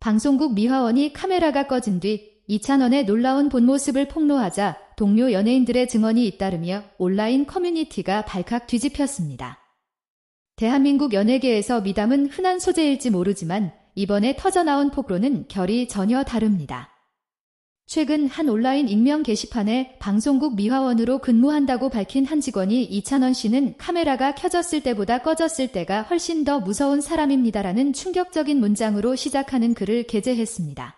방송국 미화원이 카메라가 꺼진 뒤 이찬원의 놀라운 본 모습을 폭로하자 동료 연예인들의 증언이 잇따르며 온라인 커뮤니티가 발칵 뒤집혔습니다. 대한민국 연예계에서 미담은 흔한 소재일지 모르지만 이번에 터져나온 폭로는 결이 전혀 다릅니다. 최근 한 온라인 익명 게시판에 방송국 미화원으로 근무한다고 밝힌 한 직원이 이찬원 씨는 카메라가 켜졌을 때보다 꺼졌을 때가 훨씬 더 무서운 사람입니다라는 충격적인 문장으로 시작하는 글을 게재했습니다.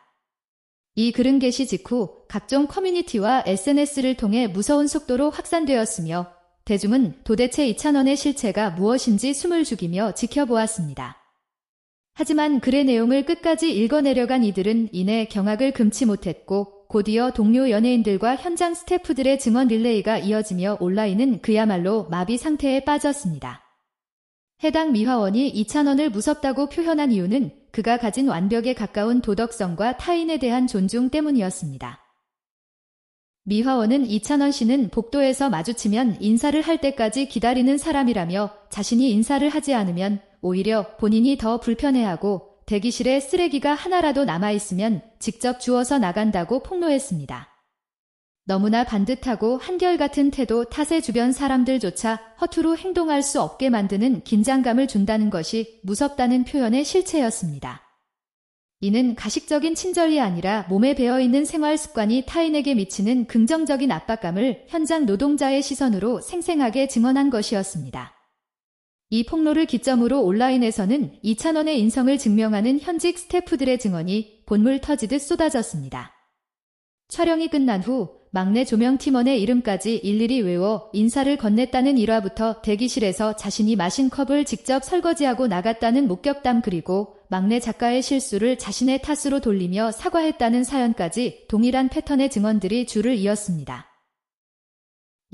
이 글은 게시 직후 각종 커뮤니티와 SNS를 통해 무서운 속도로 확산되었으며 대중은 도대체 이찬원의 실체가 무엇인지 숨을 죽이며 지켜보았습니다. 하지만 글의 내용을 끝까지 읽어내려간 이들은 이내 경악을 금치 못했고 곧이어 동료 연예인들과 현장 스태프들의 증언 릴레이가 이어지며 온라인은 그야말로 마비 상태에 빠졌습니다. 해당 미화원이 이찬원을 무섭다고 표현한 이유는 그가 가진 완벽에 가까운 도덕성과 타인에 대한 존중 때문이었습니다. 미화원은 이찬원 씨는 복도에서 마주치면 인사를 할 때까지 기다리는 사람이라며 자신이 인사를 하지 않으면 오히려 본인이 더 불편해하고 대기실에 쓰레기가 하나라도 남아있으면 직접 주워서 나간다고 폭로했습니다. 너무나 반듯하고 한결같은 태도 탓에 주변 사람들조차 허투루 행동할 수 없게 만드는 긴장감을 준다는 것이 무섭다는 표현의 실체였습니다. 이는 가식적인 친절이 아니라 몸에 배어있는 생활 습관이 타인에게 미치는 긍정적인 압박감을 현장 노동자의 시선으로 생생하게 증언한 것이었습니다. 이 폭로를 기점으로 온라인에서는 이찬원의 인성을 증명하는 현직 스태프들의 증언이 본물 터지듯 쏟아졌습니다. 촬영이 끝난 후 막내 조명팀원의 이름까지 일일이 외워 인사를 건넸다는 일화부터 대기실에서 자신이 마신 컵을 직접 설거지하고 나갔다는 목격담 그리고 막내 작가의 실수를 자신의 탓으로 돌리며 사과했다는 사연까지 동일한 패턴의 증언들이 줄을 이었습니다.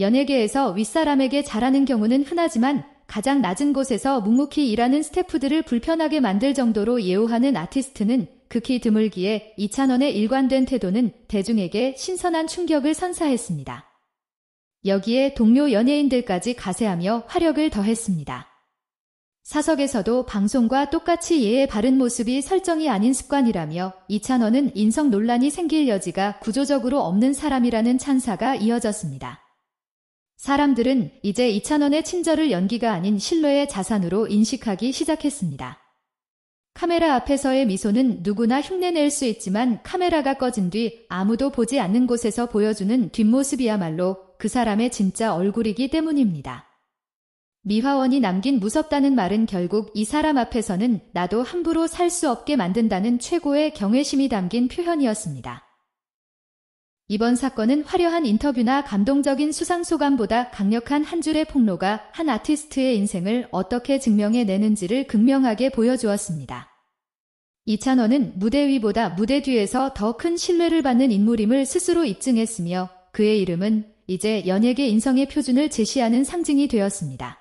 연예계에서 윗사람에게 잘하는 경우는 흔하지만 가장 낮은 곳에서 묵묵히 일하는 스태프들을 불편하게 만들 정도로 예우하는 아티스트는 극히 드물기에 이찬원의 일관된 태도는 대중에게 신선한 충격을 선사했습니다. 여기에 동료 연예인들까지 가세하며 화력을 더했습니다. 사석에서도 방송과 똑같이 예의 바른 모습이 설정이 아닌 습관이라며 이찬원은 인성 논란이 생길 여지가 구조적으로 없는 사람이라는 찬사가 이어졌습니다. 사람들은 이제 이찬원의 친절을 연기가 아닌 신뢰의 자산으로 인식하기 시작했습니다. 카메라 앞에서의 미소는 누구나 흉내낼 수 있지만 카메라가 꺼진 뒤 아무도 보지 않는 곳에서 보여주는 뒷모습이야말로 그 사람의 진짜 얼굴이기 때문입니다. 미화원이 남긴 무섭다는 말은 결국 이 사람 앞에서는 나도 함부로 살 수 없게 만든다는 최고의 경외심이 담긴 표현이었습니다. 이번 사건은 화려한 인터뷰나 감동적인 수상 소감보다 강력한 한 줄의 폭로가 한 아티스트의 인생을 어떻게 증명해내는지를 극명하게 보여주었습니다. 이찬원은 무대 위보다 무대 뒤에서 더 큰 신뢰를 받는 인물임을 스스로 입증했으며 그의 이름은 이제 연예계 인성의 표준을 제시하는 상징이 되었습니다.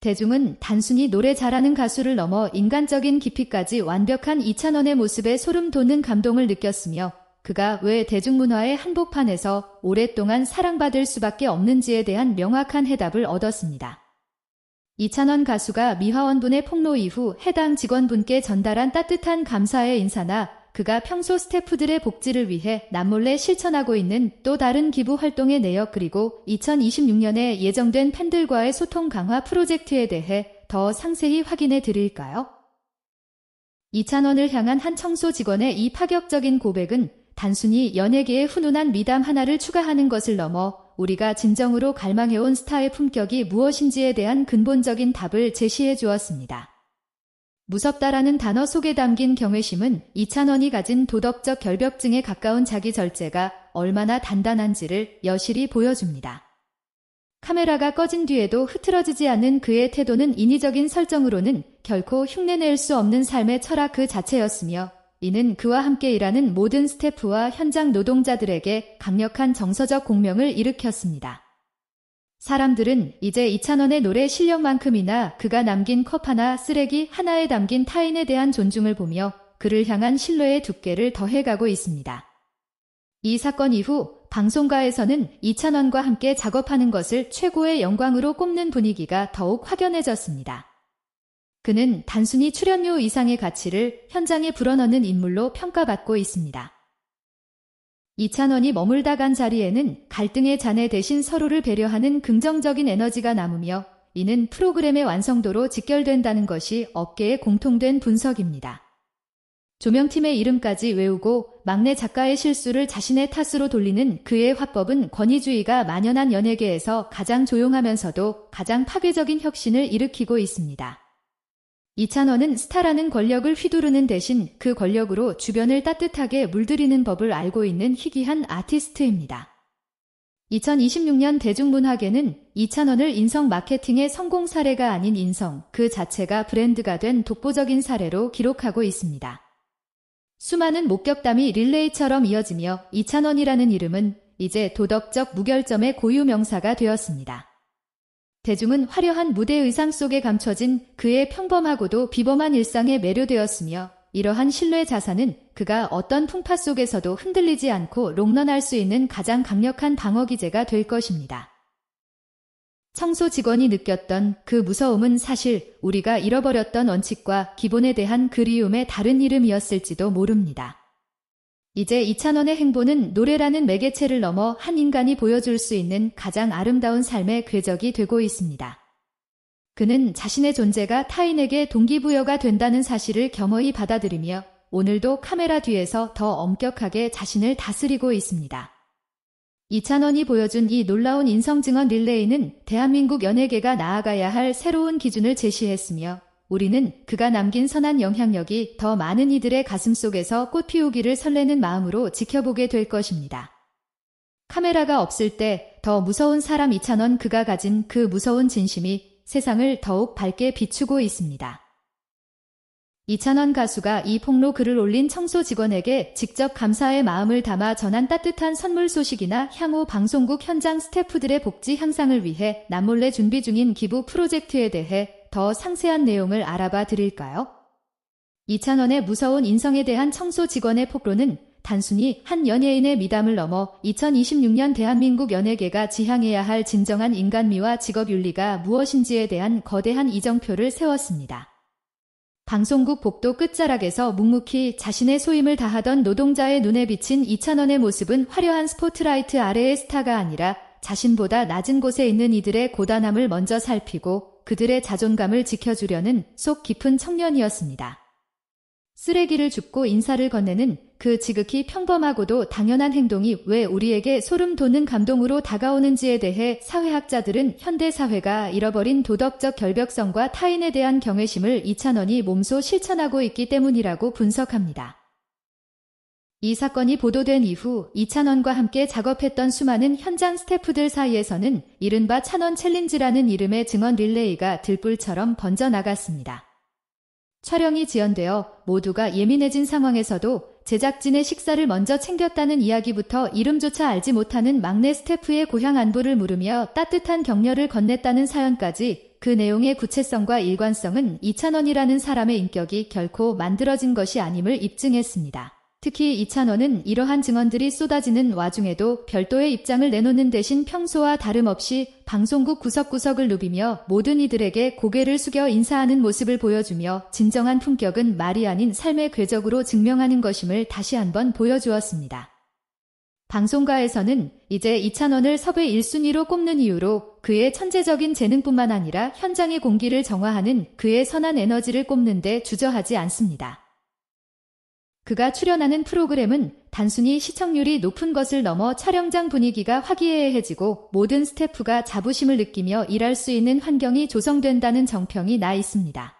대중은 단순히 노래 잘하는 가수를 넘어 인간적인 깊이까지 완벽한 이찬원의 모습에 소름 돋는 감동을 느꼈으며 그가 왜 대중문화의 한복판에서 오랫동안 사랑받을 수밖에 없는지에 대한 명확한 해답을 얻었습니다. 이찬원 가수가 미화원분의 폭로 이후 해당 직원분께 전달한 따뜻한 감사의 인사나 그가 평소 스태프들의 복지를 위해 남몰래 실천하고 있는 또 다른 기부 활동의 내역 그리고 2026년에 예정된 팬들과의 소통 강화 프로젝트에 대해 더 상세히 확인해 드릴까요? 이찬원을 향한 한 청소 직원의 이 파격적인 고백은 단순히 연예계에 훈훈한 미담 하나를 추가하는 것을 넘어 우리가 진정으로 갈망해온 스타의 품격이 무엇인지에 대한 근본적인 답을 제시해 주었습니다. 무섭다라는 단어 속에 담긴 경외심은 이찬원이 가진 도덕적 결벽증에 가까운 자기 절제가 얼마나 단단한지를 여실히 보여줍니다. 카메라가 꺼진 뒤에도 흐트러지지 않는 그의 태도는 인위적인 설정으로는 결코 흉내낼 수 없는 삶의 철학 그 자체였으며 이는 그와 함께 일하는 모든 스태프와 현장 노동자들에게 강력한 정서적 공명을 일으켰습니다. 사람들은 이제 이찬원의 노래 실력만큼이나 그가 남긴 컵 하나 쓰레기 하나에 담긴 타인에 대한 존중을 보며 그를 향한 신뢰의 두께를 더해가고 있습니다. 이 사건 이후 방송가에서는 이찬원과 함께 작업하는 것을 최고의 영광으로 꼽는 분위기가 더욱 확연해졌습니다. 그는 단순히 출연료 이상의 가치를 현장에 불어넣는 인물로 평가받고 있습니다. 이찬원이 머물다 간 자리에는 갈등의 잔해 대신 서로를 배려하는 긍정적인 에너지가 남으며 이는 프로그램의 완성도로 직결된다는 것이 업계의 공통된 분석입니다. 조명팀의 이름까지 외우고 막내 작가의 실수를 자신의 탓으로 돌리는 그의 화법은 권위주의가 만연한 연예계에서 가장 조용하면서도 가장 파괴적인 혁신을 일으키고 있습니다. 이찬원은 스타라는 권력을 휘두르는 대신 그 권력으로 주변을 따뜻하게 물들이는 법을 알고 있는 희귀한 아티스트입니다. 2026년 대중문학에는 이찬원을 인성 마케팅의 성공 사례가 아닌 인성 그 자체가 브랜드가 된 독보적인 사례로 기록하고 있습니다. 수많은 목격담이 릴레이처럼 이어지며 이찬원이라는 이름은 이제 도덕적 무결점의 고유 명사가 되었습니다. 대중은 화려한 무대 의상 속에 감춰진 그의 평범하고도 비범한 일상에 매료되었으며 이러한 신뢰 자산은 그가 어떤 풍파 속에서도 흔들리지 않고 롱런할 수 있는 가장 강력한 방어 기제가 될 것입니다. 청소 직원이 느꼈던 그 무서움은 사실 우리가 잃어버렸던 원칙과 기본에 대한 그리움의 다른 이름이었을지도 모릅니다. 이제 이찬원의 행보는 노래라는 매개체를 넘어 한 인간이 보여줄 수 있는 가장 아름다운 삶의 궤적이 되고 있습니다. 그는 자신의 존재가 타인에게 동기부여가 된다는 사실을 겸허히 받아들이며 오늘도 카메라 뒤에서 더 엄격하게 자신을 다스리고 있습니다. 이찬원이 보여준 이 놀라운 인성증언 릴레이는 대한민국 연예계가 나아가야 할 새로운 기준을 제시했으며 우리는 그가 남긴 선한 영향력이 더 많은 이들의 가슴 속에서 꽃 피우기를 설레는 마음으로 지켜보게 될 것입니다. 카메라가 없을 때 더 무서운 사람 이찬원 그가 가진 그 무서운 진심이 세상을 더욱 밝게 비추고 있습니다. 이찬원 가수가 이 폭로 글을 올린 청소 직원에게 직접 감사의 마음을 담아 전한 따뜻한 선물 소식이나 향후 방송국 현장 스태프들의 복지 향상을 위해 남몰래 준비 중인 기부 프로젝트에 대해 더 상세한 내용을 알아봐 드릴까요? 이찬원의 무서운 인성에 대한 청소 직원의 폭로는 단순히 한 연예인의 미담을 넘어 2026년 대한민국 연예계가 지향해야 할 진정한 인간미와 직업윤리가 무엇인지에 대한 거대한 이정표를 세웠습니다. 방송국 복도 끝자락에서 묵묵히 자신의 소임을 다하던 노동자의 눈에 비친 이찬원의 모습은 화려한 스포트라이트 아래의 스타가 아니라 자신보다 낮은 곳에 있는 이들의 고단함을 먼저 살피고 그들의 자존감을 지켜주려는 속 깊은 청년이었습니다. 쓰레기를 줍고 인사를 건네는 그 지극히 평범하고도 당연한 행동이 왜 우리에게 소름 돋는 감동으로 다가오는지에 대해 사회학자들은 현대 사회가 잃어버린 도덕적 결벽성과 타인에 대한 경외심을 이찬원이 몸소 실천하고 있기 때문이라고 분석합니다. 이 사건이 보도된 이후 이찬원과 함께 작업했던 수많은 현장 스태프들 사이에서는 이른바 찬원 챌린지라는 이름의 증언 릴레이가 들불처럼 번져나갔습니다. 촬영이 지연되어 모두가 예민해진 상황에서도 제작진의 식사를 먼저 챙겼다는 이야기부터 이름조차 알지 못하는 막내 스태프의 고향 안부를 물으며 따뜻한 격려를 건넸다는 사연까지 그 내용의 구체성과 일관성은 이찬원이라는 사람의 인격이 결코 만들어진 것이 아님을 입증했습니다. 특히 이찬원은 이러한 증언들이 쏟아지는 와중에도 별도의 입장을 내놓는 대신 평소와 다름없이 방송국 구석구석을 누비며 모든 이들에게 고개를 숙여 인사하는 모습을 보여주며 진정한 품격은 말이 아닌 삶의 궤적으로 증명하는 것임을 다시 한번 보여주었습니다. 방송가에서는 이제 이찬원을 섭외 1순위로 꼽는 이유로 그의 천재적인 재능뿐만 아니라 현장의 공기를 정화하는 그의 선한 에너지를 꼽는데 주저하지 않습니다. 그가 출연하는 프로그램은 단순히 시청률이 높은 것을 넘어 촬영장 분위기가 화기애애해지고 모든 스태프가 자부심을 느끼며 일할 수 있는 환경이 조성된다는 정평이 나 있습니다.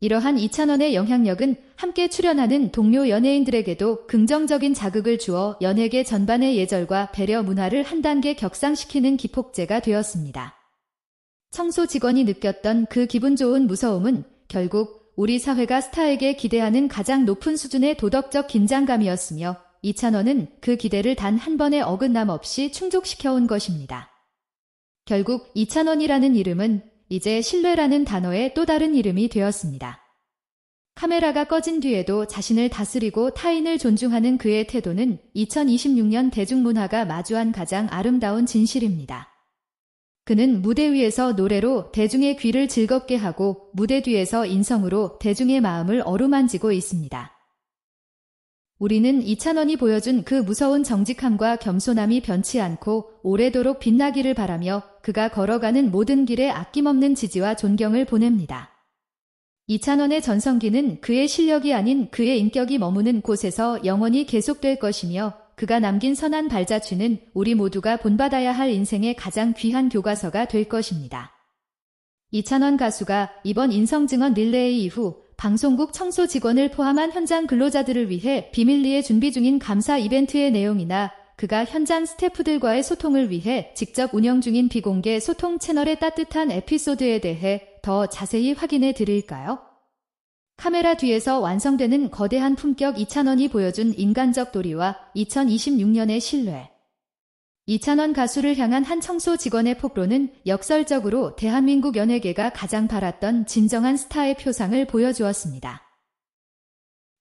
이러한 이찬원의 영향력은 함께 출연하는 동료 연예인들에게도 긍정적인 자극을 주어 연예계 전반의 예절과 배려 문화를 한 단계 격상시키는 기폭제가 되었습니다. 청소 직원이 느꼈던 그 기분 좋은 무서움은 결국 우리 사회가 스타에게 기대하는 가장 높은 수준의 도덕적 긴장감이었으며 이찬원은 그 기대를 단 한 번의 어긋남 없이 충족시켜온 것입니다. 결국 이찬원이라는 이름은 이제 신뢰라는 단어의 또 다른 이름이 되었습니다. 카메라가 꺼진 뒤에도 자신을 다스리고 타인을 존중하는 그의 태도는 2026년 대중문화가 마주한 가장 아름다운 진실입니다. 그는 무대 위에서 노래로 대중의 귀를 즐겁게 하고 무대 뒤에서 인성으로 대중의 마음을 어루만지고 있습니다. 우리는 이찬원이 보여준 그 무서운 정직함과 겸손함이 변치 않고 오래도록 빛나기를 바라며 그가 걸어가는 모든 길에 아낌없는 지지와 존경을 보냅니다. 이찬원의 전성기는 그의 실력이 아닌 그의 인격이 머무는 곳에서 영원히 계속될 것이며 그가 남긴 선한 발자취는 우리 모두가 본받아야 할 인생의 가장 귀한 교과서가 될 것입니다. 이찬원 가수가 이번 인성증언 릴레이 이후 방송국 청소 직원을 포함한 현장 근로자들을 위해 비밀리에 준비 중인 감사 이벤트의 내용이나 그가 현장 스태프들과의 소통을 위해 직접 운영 중인 비공개 소통 채널의 따뜻한 에피소드에 대해 더 자세히 확인해 드릴까요? 카메라 뒤에서 완성되는 거대한 품격 이찬원이 보여준 인간적 도리와 2026년의 신뢰. 이찬원 가수를 향한 한 청소 직원의 폭로는 역설적으로 대한민국 연예계가 가장 바랐던 진정한 스타의 표상을 보여주었습니다.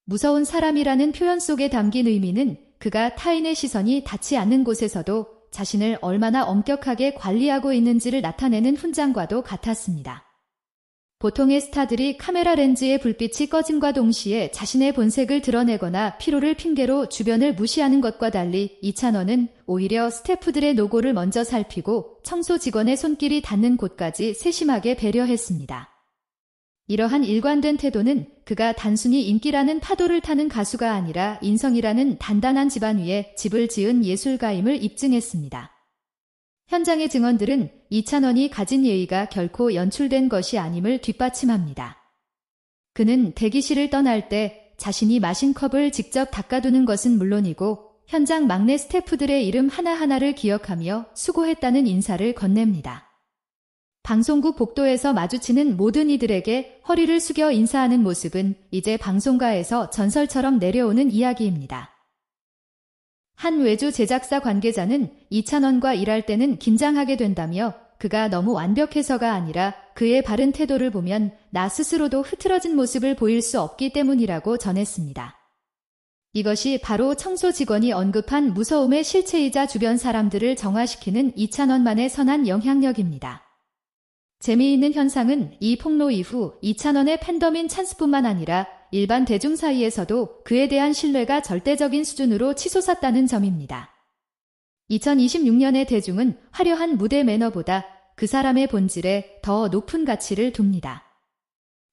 무서운 사람이라는 표현 속에 담긴 의미는 그가 타인의 시선이 닿지 않는 곳에서도 자신을 얼마나 엄격하게 관리하고 있는지를 나타내는 훈장과도 같았습니다. 보통의 스타들이 카메라 렌즈의 불빛이 꺼짐과 동시에 자신의 본색을 드러내거나 피로를 핑계로 주변을 무시하는 것과 달리 이찬원은 오히려 스태프들의 노고를 먼저 살피고 청소 직원의 손길이 닿는 곳까지 세심하게 배려했습니다. 이러한 일관된 태도는 그가 단순히 인기라는 파도를 타는 가수가 아니라 인성이라는 단단한 집안 위에 집을 지은 예술가임을 입증했습니다. 현장의 증언들은 이찬원이 가진 예의가 결코 연출된 것이 아님을 뒷받침합니다. 그는 대기실을 떠날 때 자신이 마신 컵을 직접 닦아두는 것은 물론이고 현장 막내 스태프들의 이름 하나하나를 기억하며 수고했다는 인사를 건넵니다. 방송국 복도에서 마주치는 모든 이들에게 허리를 숙여 인사하는 모습은 이제 방송가에서 전설처럼 내려오는 이야기입니다. 한 외주 제작사 관계자는 이찬원과 일할 때는 긴장하게 된다며 그가 너무 완벽해서가 아니라 그의 바른 태도를 보면 나 스스로도 흐트러진 모습을 보일 수 없기 때문이라고 전했습니다. 이것이 바로 청소 직원이 언급한 무서움의 실체이자 주변 사람들을 정화시키는 이찬원만의 선한 영향력입니다. 재미있는 현상은 이 폭로 이후 이찬원의 팬덤인 찬스뿐만 아니라 일반 대중 사이에서도 그에 대한 신뢰가 절대적인 수준으로 치솟았다는 점입니다. 2026년의 대중은 화려한 무대 매너보다 그 사람의 본질에 더 높은 가치를 둡니다.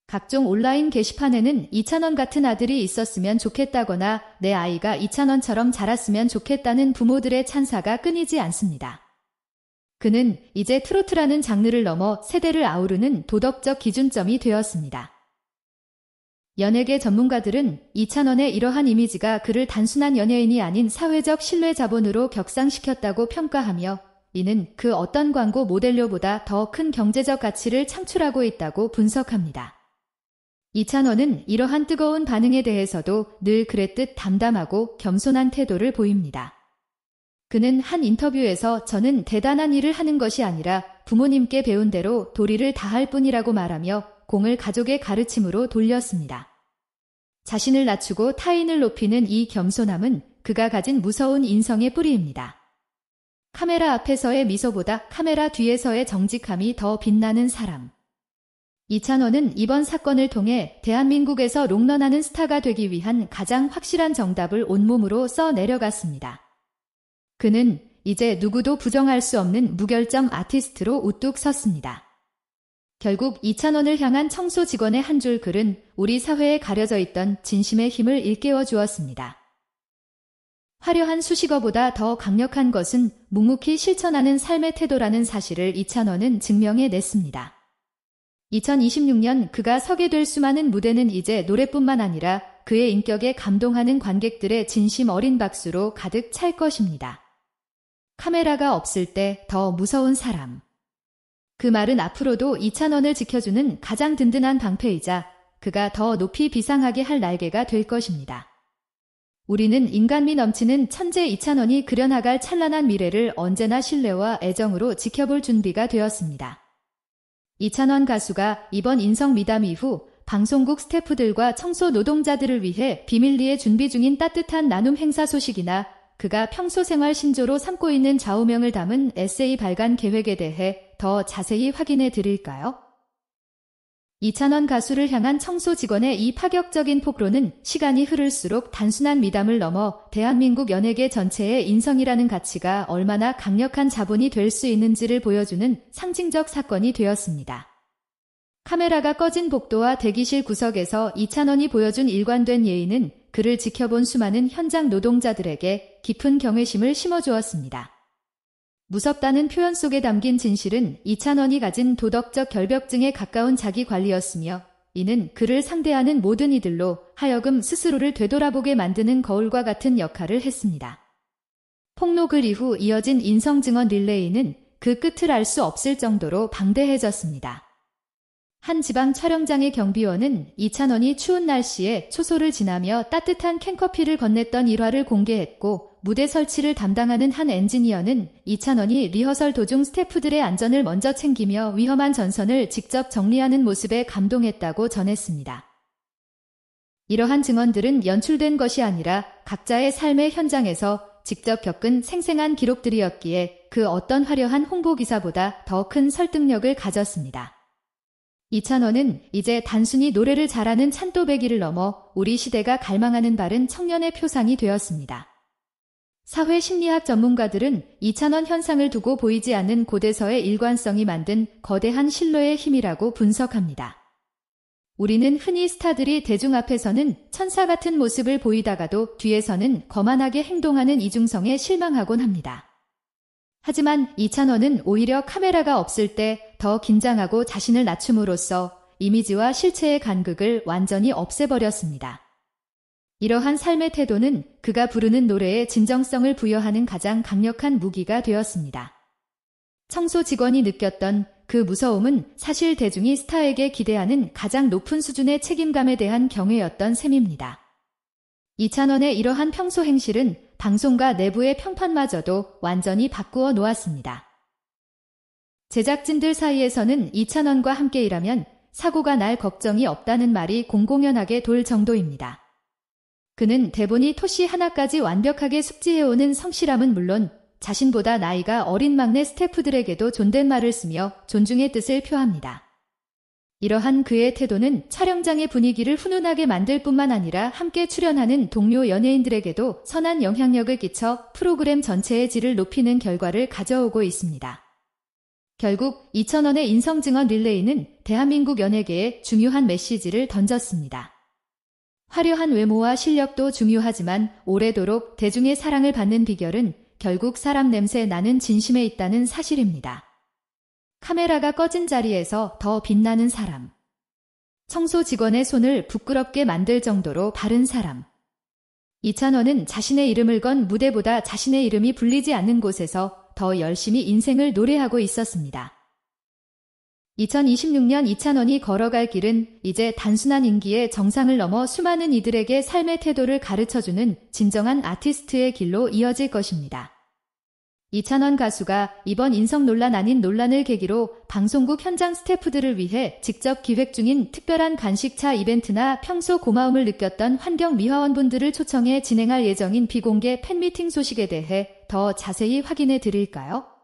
각종 온라인 게시판에는 이찬원 같은 아들이 있었으면 좋겠다거나 내 아이가 이찬원처럼 자랐으면 좋겠다는 부모들의 찬사가 끊이지 않습니다. 그는 이제 트로트라는 장르를 넘어 세대를 아우르는 도덕적 기준점이 되었습니다. 연예계 전문가들은 이찬원의 이러한 이미지가 그를 단순한 연예인이 아닌 사회적 신뢰 자본으로 격상시켰다고 평가하며 이는 그 어떤 광고 모델료보다 더 큰 경제적 가치를 창출하고 있다고 분석합니다. 이찬원은 이러한 뜨거운 반응에 대해서도 늘 그랬듯 담담하고 겸손한 태도를 보입니다. 그는 한 인터뷰에서 저는 대단한 일을 하는 것이 아니라 부모님께 배운 대로 도리를 다할 뿐이라고 말하며 공을 가족의 가르침으로 돌렸습니다. 자신을 낮추고 타인을 높이는 이 겸손함은 그가 가진 무서운 인성의 뿌리입니다. 카메라 앞에서의 미소보다 카메라 뒤에서의 정직함이 더 빛나는 사람. 이찬원은 이번 사건을 통해 대한민국에서 롱런하는 스타가 되기 위한 가장 확실한 정답을 온몸으로 써 내려갔습니다. 그는 이제 누구도 부정할 수 없는 무결점 아티스트로 우뚝 섰습니다. 결국 2천원을 향한 청소 직원의 한 줄 글은 우리 사회에 가려져 있던 진심의 힘을 일깨워 주었습니다. 화려한 수식어보다 더 강력한 것은 묵묵히 실천하는 삶의 태도라는 사실을 이찬원은 증명해 냈습니다. 2026년 그가 서게 될 수많은 무대는 이제 노래뿐만 아니라 그의 인격에 감동하는 관객들의 진심 어린 박수로 가득 찰 것입니다. 카메라가 없을 때 더 무서운 사람. 그 말은 앞으로도 이찬원을 지켜주는 가장 든든한 방패이자 그가 더 높이 비상하게 할 날개가 될 것입니다. 우리는 인간미 넘치는 천재 이찬원이 그려나갈 찬란한 미래를 언제나 신뢰와 애정으로 지켜볼 준비가 되었습니다. 이찬원 가수가 이번 인성 미담 이후 방송국 스태프들과 청소 노동자들을 위해 비밀리에 준비 중인 따뜻한 나눔 행사 소식이나 그가 평소 생활 신조로 삼고 있는 좌우명을 담은 에세이 발간 계획에 대해 더 자세히 확인해 드릴까요? 이찬원 가수를 향한 청소 직원의 이 파격적인 폭로는 시간이 흐를수록 단순한 미담을 넘어 대한민국 연예계 전체의 인성이라는 가치가 얼마나 강력한 자본이 될 수 있는지를 보여주는 상징적 사건이 되었습니다. 카메라가 꺼진 복도와 대기실 구석에서 이찬원이 보여준 일관된 예의는 그를 지켜본 수많은 현장 노동자들에게 깊은 경외심을 심어주었습니다. 무섭다는 표현 속에 담긴 진실은 이찬원이 가진 도덕적 결벽증에 가까운 자기 관리였으며 이는 그를 상대하는 모든 이들로 하여금 스스로를 되돌아보게 만드는 거울과 같은 역할을 했습니다. 폭로글 이후 이어진 인성증언 릴레이는 그 끝을 알 수 없을 정도로 방대해졌습니다. 한 지방 촬영장의 경비원은 이찬원이 추운 날씨에 초소를 지나며 따뜻한 캔커피를 건넸던 일화를 공개했고 무대 설치를 담당하는 한 엔지니어는 이찬원이 리허설 도중 스태프들의 안전을 먼저 챙기며 위험한 전선을 직접 정리하는 모습에 감동했다고 전했습니다. 이러한 증언들은 연출된 것이 아니라 각자의 삶의 현장에서 직접 겪은 생생한 기록들이었기에 그 어떤 화려한 홍보 기사보다 더 큰 설득력을 가졌습니다. 이찬원은 이제 단순히 노래를 잘하는 찬또배기를 넘어 우리 시대가 갈망하는 바른 청년의 표상이 되었습니다. 사회 심리학 전문가들은 이찬원 현상을 두고 보이지 않는 고대서의 일관성이 만든 거대한 신뢰의 힘이라고 분석합니다. 우리는 흔히 스타들이 대중 앞에서는 천사 같은 모습을 보이다가도 뒤에서는 거만하게 행동하는 이중성에 실망하곤 합니다. 하지만 이찬원은 오히려 카메라가 없을 때 더 긴장하고 자신을 낮춤으로써 이미지와 실체의 간극을 완전히 없애버렸습니다. 이러한 삶의 태도는 그가 부르는 노래에 진정성을 부여하는 가장 강력한 무기가 되었습니다. 청소 직원이 느꼈던 그 무서움은 사실 대중이 스타에게 기대하는 가장 높은 수준의 책임감에 대한 경외였던 셈입니다. 이찬원의 이러한 평소 행실은 방송가 내부의 평판마저도 완전히 바꾸어 놓았습니다. 제작진들 사이에서는 이찬원과 함께 일하면 사고가 날 걱정이 없다는 말이 공공연하게 돌 정도입니다. 그는 대본이 토시 하나까지 완벽하게 숙지해오는 성실함은 물론 자신보다 나이가 어린 막내 스태프들에게도 존댓말을 쓰며 존중의 뜻을 표합니다. 이러한 그의 태도는 촬영장의 분위기를 훈훈하게 만들 뿐만 아니라 함께 출연하는 동료 연예인들에게도 선한 영향력을 끼쳐 프로그램 전체의 질을 높이는 결과를 가져오고 있습니다. 결국 2,000원의 인성증언 릴레이는 대한민국 연예계에 중요한 메시지를 던졌습니다. 화려한 외모와 실력도 중요하지만 오래도록 대중의 사랑을 받는 비결은 결국 사람 냄새 나는 진심에 있다는 사실입니다. 카메라가 꺼진 자리에서 더 빛나는 사람. 청소 직원의 손을 부끄럽게 만들 정도로 바른 사람. 이찬원은 자신의 이름을 건 무대보다 자신의 이름이 불리지 않는 곳에서 더 열심히 인생을 노래하고 있었습니다. 2026년 이찬원이 걸어갈 길은 이제 단순한 인기의 정상을 넘어 수많은 이들에게 삶의 태도를 가르쳐주는 진정한 아티스트의 길로 이어질 것입니다. 이찬원 가수가 이번 인성 논란 아닌 논란을 계기로 방송국 현장 스태프들을 위해 직접 기획 중인 특별한 간식차 이벤트나 평소 고마움을 느꼈던 환경 미화원분들을 초청해 진행할 예정인 비공개 팬미팅 소식에 대해 더 자세히 확인해 드릴까요?